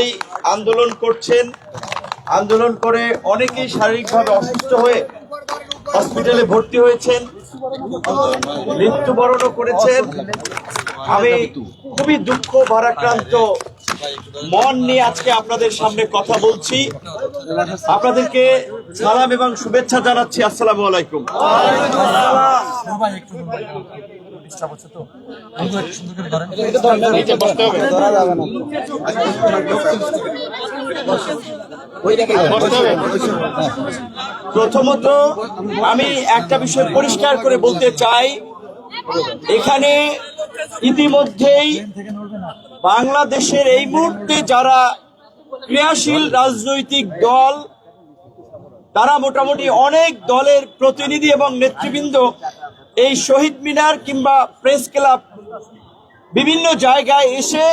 এই আন্দোলন করছেন। আন্দোলন করে অনেকেই শারীরিকভাবে অসুস্থ হয়ে হসপিটালে ভর্তি হয়েছেন। মৃত্যুবরণও করেছেন। আমি খুবই দুঃখ, ভারাক্রান্ত, মন নিয়ে আজকে আপনাদের সামনে কথা বলছি। আপনাদেরকে সালাম এবং শুভেচ্ছা জানাচ্ছি। আসসালামু আলাইকুম। তো। প্রথমত, আমি একটা বিষয় পরিষ্কার করে বলতে চাই। এখানে ইতিমধ্যেই বাংলাদেশের এই মুহূর্তে যারা ক্রিয়াশীল রাজনৈতিক দল, তারা মোটামুটি অনেক দলের প্রতিনিধি এবং নেতৃবৃন্দ এই শহীদ মিনার কিংবা প্রেস ক্লাব বিভিন্ন জায়গায় এসে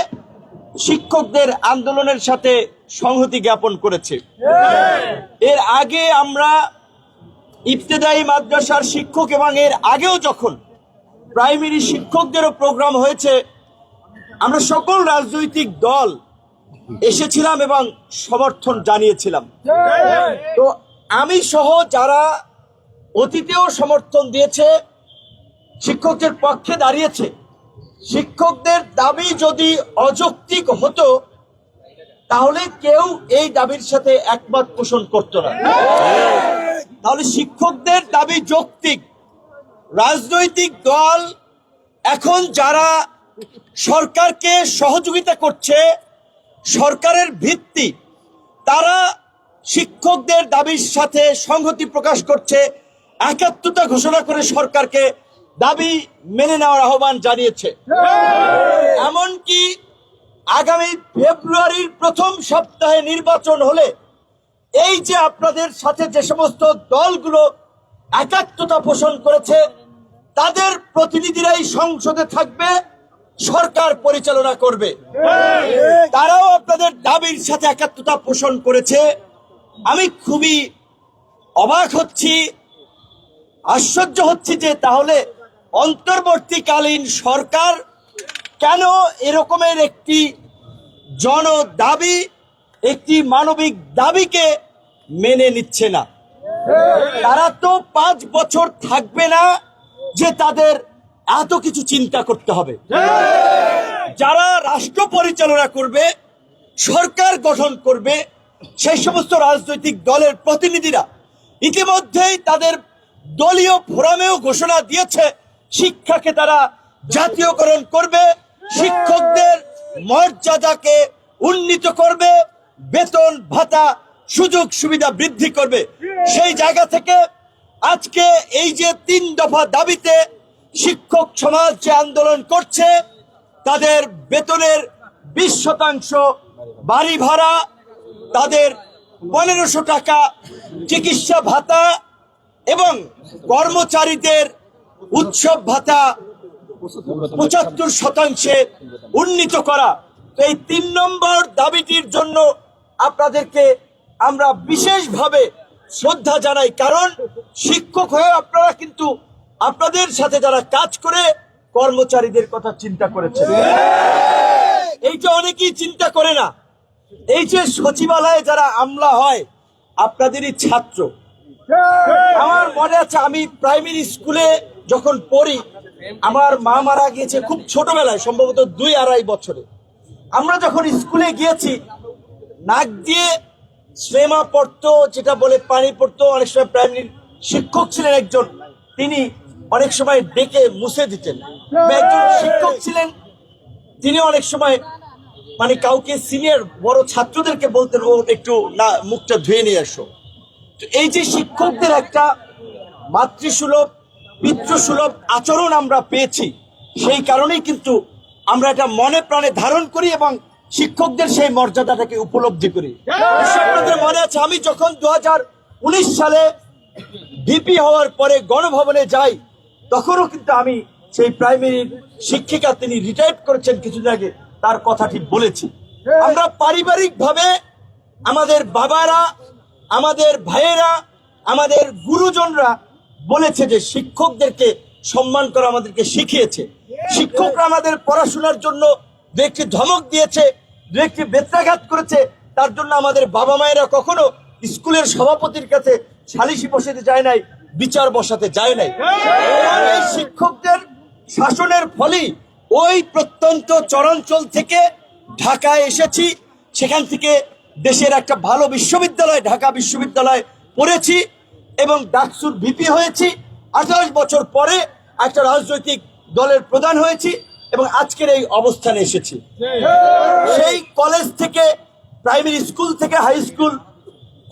শিক্ষকদের আন্দোলনের সাথে সংহতি জ্ঞাপন করেছে। এর আগে আমরা ইবতেদায়ী মাদ্রাসার শিক্ষক এবং এর আগেও যখন প্রাইমারি শিক্ষকদেরও প্রোগ্রাম হয়েছে, আমরা সকল রাজনৈতিক দল এসেছিলাম এবং সমর্থন জানিয়েছিলাম। তো আমি সহ যারা অতীতেও সমর্থন দিয়েছে শিক্ষকদের পক্ষে দাঁড়িয়েছে। শিক্ষকদের দাবি যদি অযৌক্তিক হতো, তাহলে কেউ এই দাবির সাথে একমত পোষণ করতো না। তাহলে শিক্ষকদের দাবি যৌক্তিক। রাজনৈতিক দল এখন যারা সরকারকে সহযোগিতা করছে, সরকারের ভিত্তি, তারা শিক্ষকদের দাবির সাথে সংহতি প্রকাশ করছে, একাত্মতা ঘোষণা করে সরকারকে দাবি মেনে নেওয়ার আহ্বান জানিয়েছে। এমনকি আগামী ফেব্রুয়ারির প্রথম সপ্তাহে নির্বাচন হলে এই যে আপনাদের সাথে যে সমস্ত দলগুলো একাত্মতা পোষণ করেছে, তাদের প্রতিনিধিরাই সংসদে থাকবে, সরকার পরিচালনা করবে। তারাও আপনাদের দাবির সাথে একাত্মতা পোষণ করেছে। আমি খুবই অবাক হচ্ছি, আশ্চর্য হচ্ছি যে তাহলে অন্তর্বর্তীকালীন সরকার কেন এরকমের একটি জন দাবি একটি মানবিক দাবিকে মেনে নিচ্ছে না? তারা তো পাঁচ বছর থাকবে না যে তাদের এত কিছু চিন্তা করতে হবে। যারা রাষ্ট্র পরিচালনা করবে, সরকার গঠন করবে, সেই সমস্ত রাজনৈতিক দলের প্রতিনিধিরা ইতিমধ্যেই তাদের দলীয় ফোরামেও ঘোষণা দিয়েছে শিক্ষাকে তারা জাতীয়করণ করবে, শিক্ষকদের মর্যাদাকে উন্নীত করবে, বেতন, ভাতা, সুযোগ সুবিধা বৃদ্ধি করবে। সেই জায়গা থেকে আজকে এই যে তিন দফা দাবিতে শিক্ষক সমাজ যে আন্দোলন করছে, তাদের বেতনের বিশ শতাংশ বাড়ি ভাড়া, তাদের পনেরোশো টাকা চিকিৎসা ভাতা এবং কর্মচারীদের উৎসব ভাতা পঁচাত্তর শতাংশে উন্নীত করা। এই তিন নম্বর দাবিটির জন্য আপনাদেরকে আমরা বিশেষভাবে শ্রদ্ধা জানাই। কারণ শিক্ষক হয়ে আপনারা কিন্তু আপনাদের সাথে যারা কাজ করে কর্মচারীদের কথা চিন্তা করেছেন। এইটা অনেকেই চিন্তা করে না। এই যে সচিবালয়ে যারা আমলা হয়, আপনাদেরই ছাত্র। আমার মনে আছে আমি প্রাইমারি স্কুলে যখন পড়ি, আমার মা মারা গিয়েছে খুব ছোটবেলায়, সম্ভবত দুই আড়াই বছরে। আমরা যখন স্কুলে গিয়েছি, নাক দিয়ে শ্রেমা পড়তো, যেটা বলে পানি পড়তো। অনেক সময় প্রাইমারি শিক্ষক ছিলেন একজন, তিনি অনেক সময় ডেকে মুছে দিতেন। একজন শিক্ষক ছিলেন, তিনি অনেক সময় মানে কাউকে সিনিয়র বড় ছাত্রদেরকে বলতেন, ও, একটু না, মুখটা ধুয়ে নিয়ে আসো তো এই যে শিক্ষকদের একটা মাতৃসুলভ পিতৃসুলভ আচরণ আমরা পেয়েছি। সেই কারণেই কিন্তু আমরা এটা মনে প্রাণে ধারণ করি এবং শিক্ষকদের সেই মর্যাদাটাকে উপলব্ধি করি। আপনাদের মনে আছে আমি যখন দু হাজার উনিশ সালে ডিপি হওয়ার পরে গণভবনে যাই তখনও কিন্তু আমি সেই প্রাইমারি শিক্ষিকা তিনি রিটায়ার করেছেন কিছুদিন আগে তার কথাটি বলেছি। আমরা পারিবারিক ভাবে আমাদের বাবারা আমাদের ভাইয়েরা আমাদের গুরুজনরা বলেছে যে শিক্ষকদেরকে সম্মান করা আমাদেরকে শিখিয়েছে। শিক্ষকরা আমাদের পড়াশোনার জন্য দু একটি ধমক দিয়েছে, দু একটি বেত্রাঘাত করেছে। তার জন্য আমাদের বাবা মায়েরা কখনো স্কুলের সভাপতির কাছে সালিশি বসাতে যায় নাই, বিচার বসাতে যায় নাই। শিক্ষকদের শাসনের ফলেই ওই প্রত্যন্ত চরাঞ্চল থেকে ঢাকায় এসেছি। সেখান থেকে দেশের একটা ভালো বিশ্ববিদ্যালয়, ঢাকা বিশ্ববিদ্যালয় পড়েছি। এবং ডাকসুর ভিপি হয়েছি। আঠাশ বছর পরে একটা রাজনৈতিক দলের প্রধান হয়েছি এবং আজকের এই অবস্থানে এসেছি। সেই কলেজ থেকে, প্রাইমারি স্কুল থেকে, হাই স্কুল,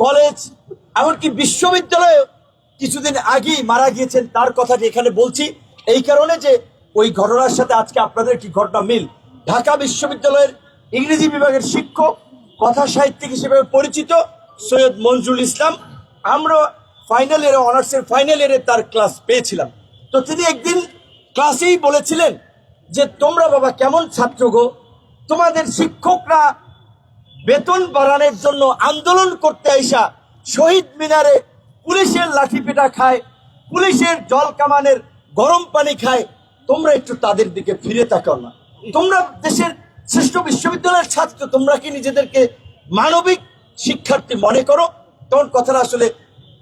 কলেজ, এমনকি বিশ্ববিদ্যালয়ে কিছুদিন আগেই মারা গিয়েছেন তার কথাটি এখানে বলছি। এই কারণে যে ওই ঘটনার সাথে আজকে আপনাদের কি ঘটনা মিল? ঢাকা বিশ্ববিদ্যালয়ের ইংরেজি বিভাগের শিক্ষক কথা সাহিত্যিক হিসেবে পরিচিত সৈয়দ মঞ্জুরুল ইসলাম। আমরা ফাইনাল ইয়ারে অনার্সের ফাইনাল ইয়ারে তার ক্লাস পেয়েছিলাম। তো তিনি একদিন ক্লাসেই বলেছিলেন যে, তোমরা বাবা কেমন ছাত্র গো? তোমাদের শিক্ষকরা বেতন বাড়ানোর জন্য আন্দোলন করতে আইসা শহীদ মিনারে পুলিশের লাঠি পেটা খায়, পুলিশের জল কামানের গরম পানি খায়। তোমরা একটু তাদের দিকে ফিরে তাকাও না। তোমরা দেশের শ্রেষ্ঠ বিশ্ববিদ্যালয়ের ছাত্র, তোমরা কি নিজেদেরকে মানবিক শিক্ষার্থী মনে করো? তখন কথাটা আসলে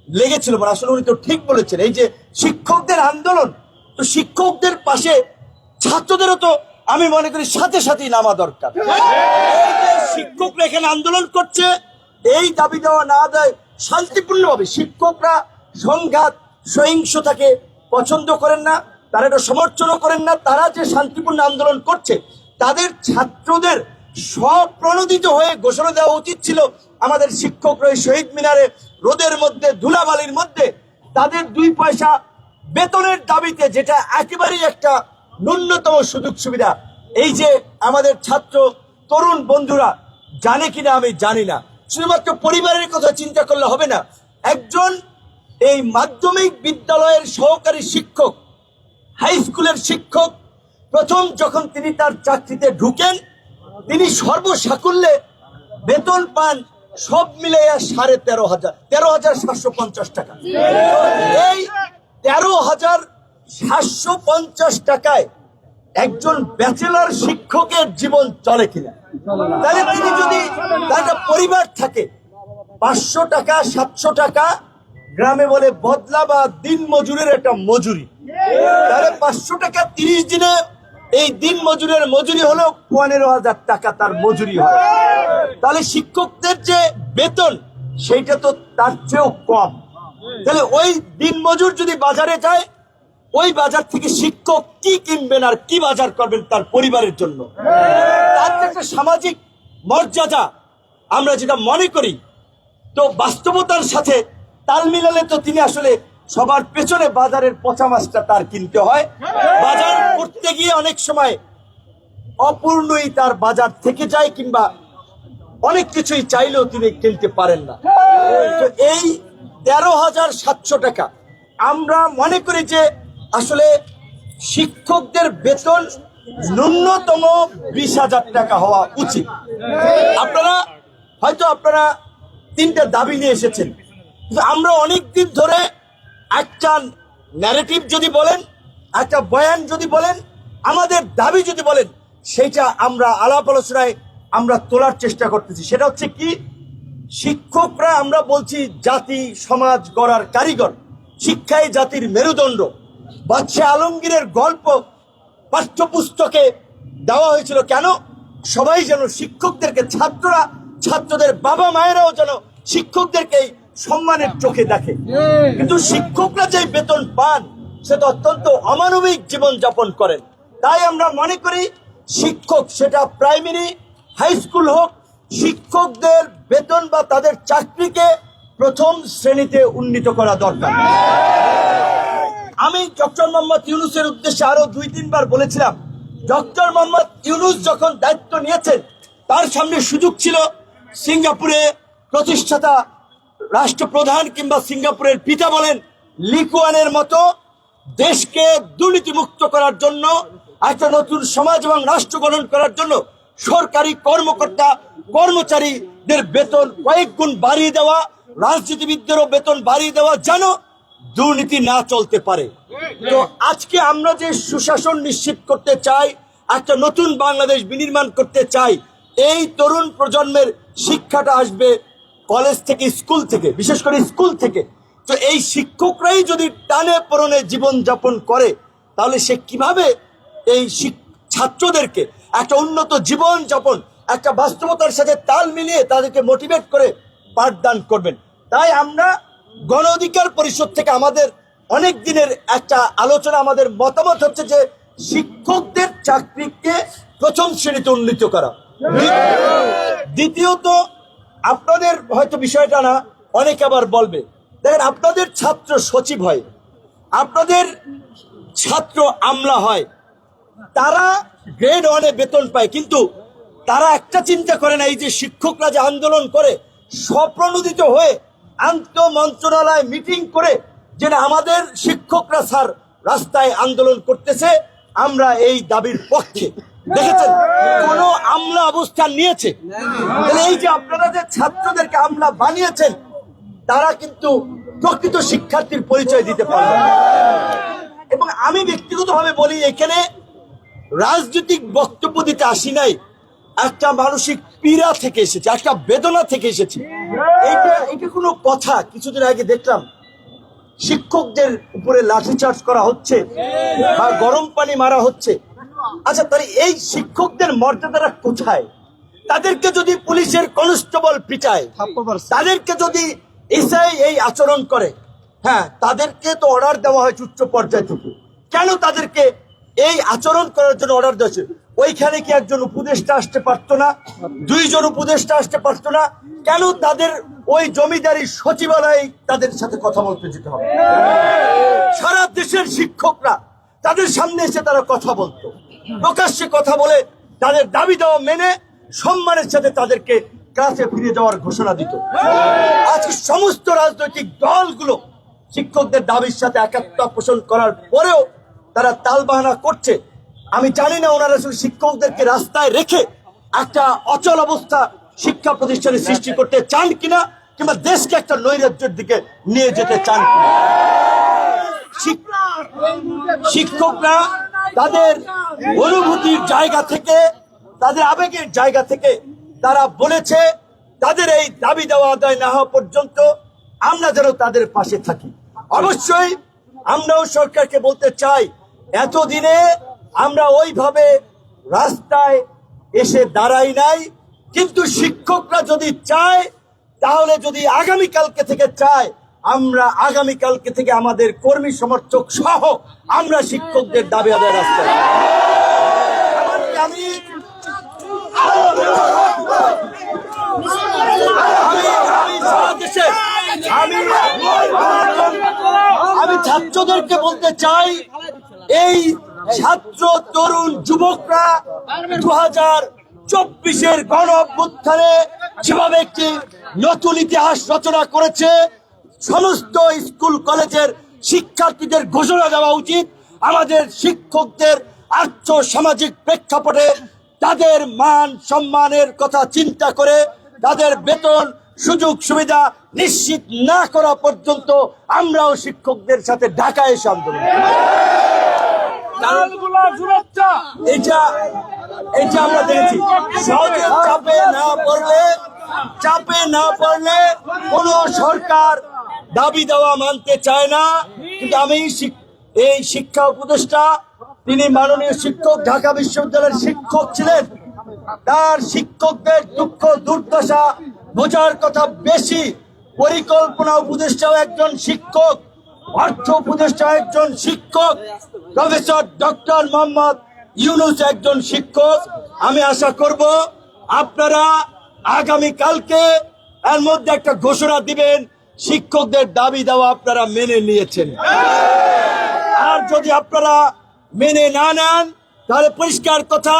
লেগেছিল মানে আসলে উনি তো ঠিক বলেছেন। এই যে শিক্ষকদের আন্দোলন, তো শিক্ষকদের পাশে ছাত্রদেরও তো আমি মনে করি সাথে সাথেই নামা দরকার। শিক্ষকরা এখানে আন্দোলন করছে, এই দাবি দেওয়া না দেয়, শান্তিপূর্ণভাবে শিক্ষকরা সংঘাত, সহিংসতাকে পছন্দ করেন না, তারা এটা সমর্থনও করেন না, তারা যে শান্তিপূর্ণ আন্দোলন করছে, তাদের ছাত্রদের স্বপ্রণোদিত হয়ে ঘোষণা দেওয়া উচিত ছিল আমাদের শিক্ষকরা শহীদ মিনারে রোদের মধ্যে, ধুলাবালির মধ্যে, তাদের দুই পয়সা বেতনের দাবিতে যেটা একেবারেই একটা ন্যূনতম সুযোগ সুবিধা। এই যে আমাদের ছাত্র, তরুণ বন্ধুরা, জানে কিনা আমি জানি না। শুধুমাত্র পরিবারের কথা চিন্তা করলে হবে না। একজন এই মাধ্যমিক বিদ্যালয়ের সহকারী শিক্ষক, হাই স্কুলের শিক্ষক, প্রথম যখন তিনি তার চাকরিতে ঢুকেন, তিনি সর্বসাকুল্যে বেতন পান সব মিলাইয়া সাড়ে তেরো হাজার তেরো হাজার সাতশো পঞ্চাশ টাকা। এই তেরো হাজার সাতশো পঞ্চাশ টাকায় একজন ব্যাচেলার শিক্ষকের জীবন চলে কিনা? তাহলে তিনি যদি তার পরিবার থাকে, পাঁচশো টাকা, সাতশো টাকা, গ্রামে বলে বদলা বা দিন মজুরের একটা মজুরি। তাহলে পাঁচশো টাকা তিরিশ দিনে এই দিন মজুরের মজুরি হলো পনেরো হাজার টাকা তার মজুরি হয়। তাহলে শিক্ষকদের যে বেতন, সেইটা তো তার চেয়েও কম। তাহলে ওই দিন মজুর যদি বাজারে যায়, ওই বাজার থেকে শিক্ষক কি কিনবেন আর কি বাজার করবেন তার পরিবারের জন্য? তার একটা সামাজিক মর্যাদা, আমরা যেটা মনে করি, তো বাস্তবতার সাথে তাল মিলালে তো তিনি আসলে সবার পেছনে বাজারের পচা মাছটা তার কিনতে হয়। বাজার করতে গিয়ে অনেক সময় অপূর্ণই তার বাজার থেকে যায় কিংবা অনেক কিছুই চাইলেও তিনি কিনতে পারেন না। তো এই তেরো হাজার সাতশো টাকা। আমরা মনে করি যে আসলে শিক্ষকদের বেতন ন্যূনতম বিশ হাজার টাকা হওয়া উচিত। আপনারা, হয়তো আপনারা তিনটা দাবি নিয়ে এসেছেন। আমরা অনেক দিন ধরে একটা ন্যারেটিভ যদি বলেন, একটা বয়ান যদি বলেন, আমাদের দাবি যদি বলেন সেইটা আমরা আলাপ আলোচনায় আমরা তোলার চেষ্টা করতেছি। সেটা হচ্ছে কি? শিক্ষকরা আমরা বলছি জাতি, সমাজ গড়ার কারিগর। শিক্ষাই জাতির মেরুদণ্ড। বাদশাহ আলমগীরের গল্প পাঠ্যপুস্তকে দেওয়া হয়েছিল কেন? সবাই যেন শিক্ষকদেরকে, ছাত্ররা, ছাত্রদের বাবা মায়েরাও যেন শিক্ষকদেরকে সম্মানের চোখে দেখে। কিন্তু শিক্ষকরা যে বেতন পান সেটা অত্যন্ত অমানবিক জীবন যাপন করেন। তাই আমরা মনে করি শিক্ষক সেটা প্রাইমারি হাই স্কুল হোক শিক্ষকদের বেতন বা তাদের চাকরিকে প্রথম শ্রেণীতে উন্নীত করা দরকার। আমি ডক্টর মোহাম্মদ ইউনুসের উদ্দেশ্যে আরও দুই তিনবার বলেছিলাম ডক্টর মোহাম্মদ ইউনুস যখন দায়িত্ব নিয়েছেন তার সামনে সুযোগ ছিল সিঙ্গাপুরে প্রতিষ্ঠাতা রাষ্ট্রপ্রধান কিংবা সিঙ্গাপুরের পিতা বলেন, লিকুয়ানের মতো দেশকে দুর্নীতিমুক্ত করার জন্য, একটা নতুন সমাজ এবং রাষ্ট্র গঠন করার জন্য সরকারি কর্মকর্তা, কর্মচারীদের বেতন কয়েক গুণ বাড়িয়ে দেওয়া, রাজনীতিবিদদেরও বেতন বাড়িয়ে দেওয়া যেন দুর্নীতি না চলতে পারে। তো আজকে আমরা যে সুশাসন নিশ্চিত করতে চাই, একটা নতুন বাংলাদেশ বিনির্মাণ করতে চাই, এই তরুণ প্রজন্মের শিক্ষাটা আসবে কলেজ থেকে, স্কুল থেকে, বিশেষ করে স্কুল থেকে। তো এই শিক্ষকরাই যদি টানে পরনে জীবনযাপন করে, তাহলে সে কীভাবে এই ছাত্রদেরকে একটা উন্নত জীবন যাপন, একটা বাস্তবতার সাথে তাল মিলিয়ে তাদেরকে মোটিভেট করে পাঠদান করবেন? তাই আমরা গণ অধিকার পরিষদ থেকে আমাদের অনেক দিনের একটা আলোচনা, আমাদের মতামত হচ্ছে যে শিক্ষকদের চাকরিকে প্রথম শ্রেণীতে উন্নীত করা। দ্বিতীয়ত আপনাদের হয়তো বিষয়টা না, অনেকে আবার বলবে। দেখেন, আপনাদের ছাত্র সচিব হয়, আপনাদের ছাত্র আমলা হয়, তারা গ্রেড ওয়ানে বেতন পায়, কিন্তু তারা একটা চিন্তা করে না, এই যে শিক্ষকরা যে আন্দোলন করে, স্বপ্রণোদিত হয়ে আন্ত মন্ত্রণালয় মিটিং করে যে আমাদের শিক্ষকরা স্যার রাস্তায় আন্দোলন করতেছে, আমরা এই দাবির পক্ষে। দেখেছেন? কোন আমলা অবস্থান নিয়েছে। এই যে আপনারা যে ছাত্রদেরকে আমলা বানিয়েছেন, তারা কিন্তু প্রকৃত শিক্ষার্থীর পরিচয় দিতে পারবে। এবং আমি ব্যক্তিগতভাবে বলি, এখানে রাজনৈতিক বক্তব্য দিতে আসি নাই। একটা মানসিক পীড়া থেকে এসেছে, একটা বেদনা থেকে এসেছে। এইটা এটা কোনো কথা, কিছুদিন আগে দেখলাম, শিক্ষকদের উপরে লাঠিচার্জ করা হচ্ছে বা গরম পানি মারা হচ্ছে। আচ্ছা তাহলে এই শিক্ষকদের মর্যাদাটা কোথায়? তাদেরকে যদি পুলিশের কনস্টেবল পিটায় তাদেরকে যদি এসআই এই আচরণ করে হ্যাঁ তাদেরকে তো অর্ডার দেওয়া হয় উচ্চ পর্যায় থেকে। কেন তাদেরকে এই আচরণ করার জন্য অর্ডার দিয়েছে ওইখানে কি একজন উপদেষ্টা আসতে পারতো না? দুইজন উপদেষ্টা আসতে পারতো না? কেন তাদের ওই জমিদারি সচিবালয়ে তাদের সাথে কথা বলতে যেতে হবে? সারা দেশের শিক্ষকরা তাদের সামনে এসে তারা কথা বলতো। প্রকাশ্যে কথা বলে তাদের দাবি দেওয়া মেনে সম্মানের সাথে তাদেরকে ক্লাসে ফিরে যাওয়ার ঘোষণা দিত। আজকে সমস্ত রাজনৈতিক দলগুলো শিক্ষকদের দাবির সাথে একাত্মতা পোষণ করার পরেও তারা তালবাহানা করছে। আমি জানি না ওনারা শুধু শিক্ষকদেরকে রাস্তায় রেখে একটা অচল অবস্থা শিক্ষা প্রতিষ্ঠানে সৃষ্টি করতে চান কিনা কিংবা দেশকে একটা নৈরাজ্যের দিকে নিয়ে যেতে চান কিনা। শিক্ষকরা তাদের অনুভূতির জায়গা থেকে, তাদের আবেগের জায়গা থেকে তারা বলেছে, তাদের এই দাবি দেওয়া আদায় না হওয়া পর্যন্ত আমরা যেন তাদের পাশে থাকি। অবশ্যই আমরাও সরকারকে বলতে চাই, এতদিনে আমরা ওইভাবে রাস্তায় এসে দাঁড়াই নাই, কিন্তু শিক্ষকরা যদি চায়, তাহলে যদি আগামীকালকে থেকে চায় আমরা আগামীকালকে থেকে আমাদের কর্মী সমর্থক সহ আমরা শিক্ষকদের দাবি আদায় দেশে আমি আমি ছাত্রদেরকে বলতে চাই, এই ছাত্র তরুণ যুবকরা দু হাজার চব্বিশের গণ অভ্যুত্থানে যেভাবে একটি নতুন ইতিহাস রচনা করেছে সমস্ত স্কুল কলেজের শিক্ষার্থীদের ঘোষণা দেওয়া উচিত। আমাদের শিক্ষকদের আর্থ সামাজিক প্রেক্ষাপটে তাদের মান সম্মানের কথা চিন্তা করে তাদের বেতন সুযোগ সুবিধা নিশ্চিত না করা পর্যন্ত আমরাও শিক্ষকদের সাথে ঢাকায় এসে আন্দোলন করব। এটা এটা আমরা দেখেছি। সহজে চাপে না পড়লে চাপে না পড়লে কোন সরকার দাবি দেওয়া মানতে চায় না। কিন্তু আমি এই শিক্ষা উপদেষ্টা, তিনি মাননীয় শিক্ষক, ঢাকা বিশ্ববিদ্যালয়ের শিক্ষক ছিলেন। তার শিক্ষকদের দুঃখ, দুর্দশা বোঝার কথা বেশি। পরিকল্পনা উপদেষ্টাও একজন শিক্ষক, অর্থ উপদেষ্টা একজন শিক্ষক। প্রফেসর ডক্টর মোহাম্মদ ইউনুস একজন শিক্ষক। আমি আশা করব আপনারা আগামী কালকে এর মধ্যে একটা ঘোষণা দিবেন শিক্ষকদের দাবি দেওয়া আপনারা মেনে নিয়েছেন। আর যদি আপনারা মেনে না নেন, তাহলে পরিষ্কার কথা,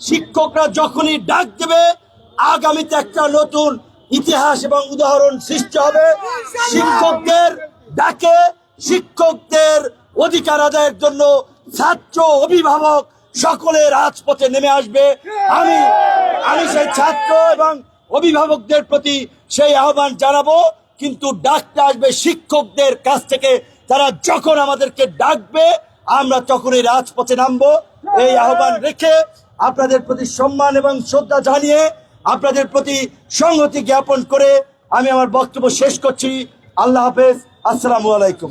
শিক্ষকরা যখনই ডাক দেবে, আগামীতে একটা নতুন ইতিহাস এবং উদাহরণ সৃষ্টি হবে। শিক্ষকদের ডাকে, শিক্ষকদের অধিকার আদায়ের জন্য ছাত্র অভিভাবক সকলে রাজপথে নেমে আসবে। আমি আমি সেই ছাত্র এবং অভিভাবকদের প্রতি সেই আহ্বান জানাব। কিন্তু ডাকতে আসবে শিক্ষকদের কাছ থেকে। তারা যখন আমাদেরকে ডাকবে আমরা তখনই রাজপথে নামবো। এই আহ্বান রেখে আপনাদের প্রতি সম্মান এবং শ্রদ্ধা জানিয়ে আপনাদের প্রতি সংহতি জ্ঞাপন করে আমি আমার বক্তব্য শেষ করছি। আল্লাহ হাফেজ। আসসালামু আলাইকুম।